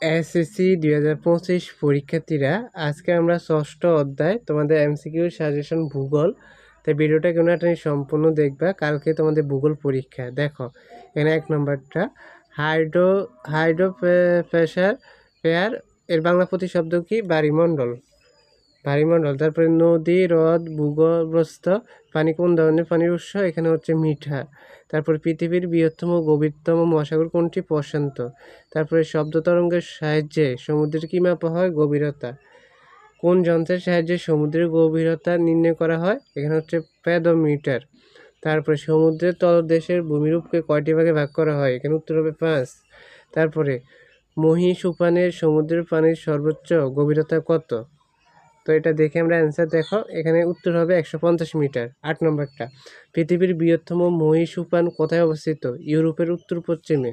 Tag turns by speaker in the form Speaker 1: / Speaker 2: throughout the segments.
Speaker 1: SSC দুই হাজার পঁচিশ পরীক্ষার্থীরা, আজকে আমরা ষষ্ঠ অধ্যায়, তোমাদের এমসিকিউ সাজেশন ভূগোল। তাই ভিডিওটা কেন একটা সম্পূর্ণ দেখবা, কালকে তোমাদের ভূগোল পরীক্ষা। দেখো, এখানে এক নম্বরটা, হাইড্রো হাইড্রো প্রেশার পেয়ার, এর বাংলা প্রতি শব্দ কি? বাড়িমণ্ডল বাড়িমণ্ডল তারপরে নদী, হ্রদ, ভূগর্ভস্থ, পানি কোন ধরনের পানির উৎস? এখানে হচ্ছে মিঠা। তারপরে পৃথিবীর বৃহত্তম গভীরতম মহাসাগর কোনটি? প্রশান্ত। তারপরে শব্দ তরঙ্গের সাহায্যে সমুদ্রের কী মাপা হয়? গভীরতা। কোন যন্ত্রের সাহায্যে সমুদ্রের গভীরতা নির্ণয় করা হয়? এখানে হচ্ছে প্যাদোমিটার। তারপরে সমুদ্রের তলদেশের ভূমিরূপকে কয়টি ভাগে ভাগ করা হয়? এখানে উত্তর হবে পাঁচ। তারপরে মহীসুপানের সমুদ্রের পানির সর্বোচ্চ গভীরতা কত? তো এটা দেখে আমরা অ্যান্সার দেখো। এখানে উত্তর হবে একশো পঞ্চাশ মিটার, আট নম্বরটা। পৃথিবীর বৃহত্তম মহীসুপান কোথায় অবস্থিত? ইউরোপের উত্তর পশ্চিমে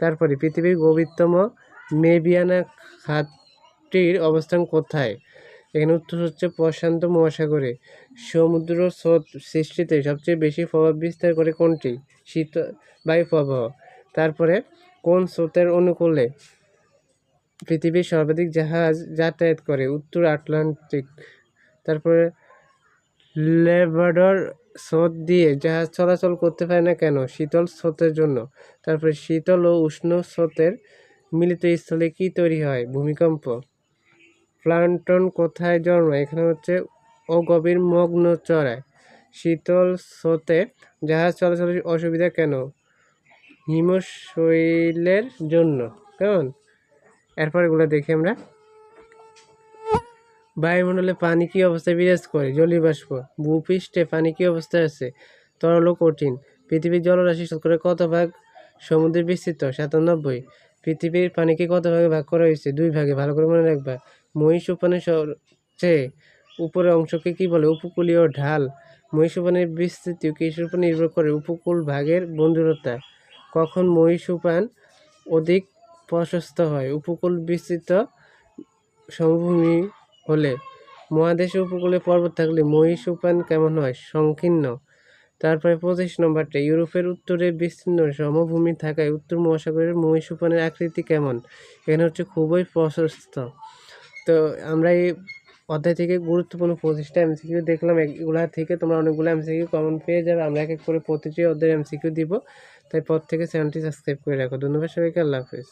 Speaker 1: তারপরে, পৃথিবীর গভীরতম মেবিয়ানা খাতটির অবস্থান কোথায়? এখানে উত্তর হচ্ছে প্রশান্ত মহাসাগরে। সমুদ্র স্রোত সৃষ্টিতে সবচেয়ে বেশি প্রভাব বিস্তার করে কোনটি? শীত বায়ু প্রবাহ তারপরে, কোন স্রোতের অনুকূলে পৃথিবীর সর্বাধিক জাহাজ যাতায়াত করে উত্তর আটলান্টিক, তারপরে লেবাডর স্রোত দিয়ে জাহাজ চলাচল করতে পারে না কেন? শীতল স্রোতের জন্য। তারপরে শীতল ও উষ্ণ স্রোতের মিলিত স্থলে কি তৈরি হয়? ভূমিকম্প। প্লান্টন কোথায় জন্মায় এখানে হচ্ছে অগভীর মগ্ন চড়ায় শীতল স্রোতে জাহাজ চলাচলের অসুবিধা কেন? হিমশৈলের জন্য। কেমন? এরপর এগুলো দেখি আমরা। বায়ুমণ্ডলে পানি কী অবস্থায় বিরাজ করে? জলীয় বাষ্প ভূপৃষ্ঠে পানি কী অবস্থায় আছে? তরল কঠিন। পৃথিবীর জলরাশি শতকরা কত ভাগ? সমুদ্রে বিস্তৃত, সাতানব্বই। পৃথিবীর পানিকে কত ভাগে ভাগ করা হয়েছে? দুই ভাগে, ভালো করে মনে রাখবা। মহিষ উপানের চেয়ে উপরের অংশকে কি বলে? উপকূলীয় ঢাল। মহিষ উপানের বিস্তৃতি কিসের উপর নির্ভর করে? উপকূল ভাগের বন্ধুরতা। কখন মহিষ উপান অধিক প্রশস্ত হয়। উপকূল বিস্তৃত সমভূমি হলে মহাদেশ উপকূলে পর্বত থাকলে মহিষ উপান কেমন হয়? সংকীর্ণ। তারপরে পঁচিশ নম্বরটা, ইউরোপের উত্তরে বিস্তীর্ণ সমভূমি থাকায় উত্তর মহাসাগরের মহিষ উপানের আকৃতি কেমন? এখানে হচ্ছে খুবই প্রশস্ত। তো আমরা এই অধ্যায় থেকে গুরুত্বপূর্ণ পঁচিশটা এমসিকিউ দেখলাম। এগুলা থেকে তোমরা অনেকগুলো এমসিকিউ কমন পেয়ে যাবে। আমরা এক এক করে প্রতিটি অধ্যায়ের এমসিকিউ দিব। তাই পর থেকে চ্যানেলটি সাবস্ক্রাইব করে রাখো। ধন্যবাদ সবাইকে। আল্লাহ হাফিজ।